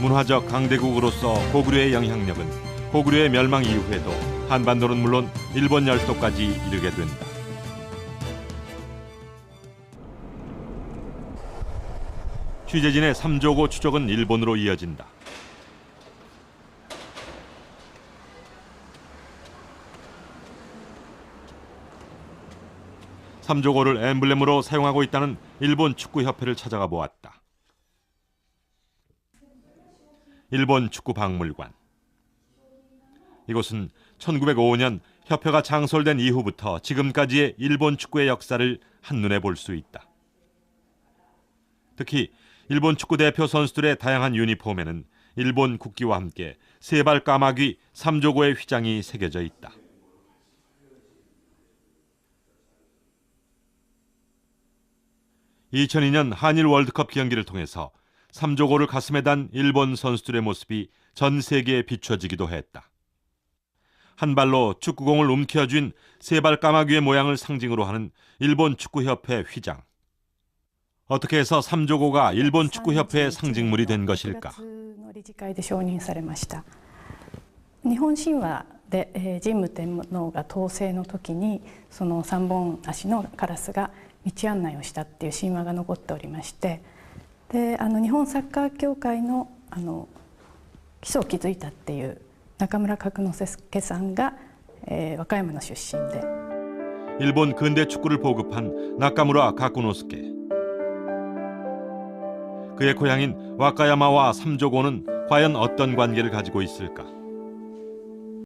문화적 강대국으로서 고구려의 영향력은 고구려의 멸망 이후에도 한반도는 물론 일본 열도까지 이르게 된다. 취재진의 삼조고 추적은 일본으로 이어진다. 삼조고를 엠블렘으로 사용하고 있다는 일본 축구협회를 찾아가 보았다. 일본 축구 박물관. 이곳은 1905년 협회가 창설된 이후부터 지금까지의 일본 축구의 역사를 한눈에 볼 수 있다. 특히 일본 축구 대표 선수들의 다양한 유니폼에는 일본 국기와 함께 세발 까마귀 삼조고의 휘장이 새겨져 있다. (2002년) 한일 월드컵 경기를 통해서 삼조고를 가슴에 단 일본 선수들의 모습이 전 세계에 비춰지기도 했다. 한 발로 축구공을 움켜쥔 세발 까마귀의 모양을 상징으로 하는 일본 축구협회 휘장. 어떻게 해서 삼조고가 일본 축구협회의 상징물이 된 것일까? 9月の理事会で承認されました日本神話で、えー神武天皇が統制の時にその三本足のカラスが道案内をしたっていう神話が残っておりまして であの日本サッカー協会のあの基礎を築いたっていう中村角之助さんが、えー和歌山の出身で 일본 근대 축구를 보급한 나카무라 가쿠노스케. 그의 고향인 와카야마와 삼조고는 과연 어떤 관계를 가지고 있을까?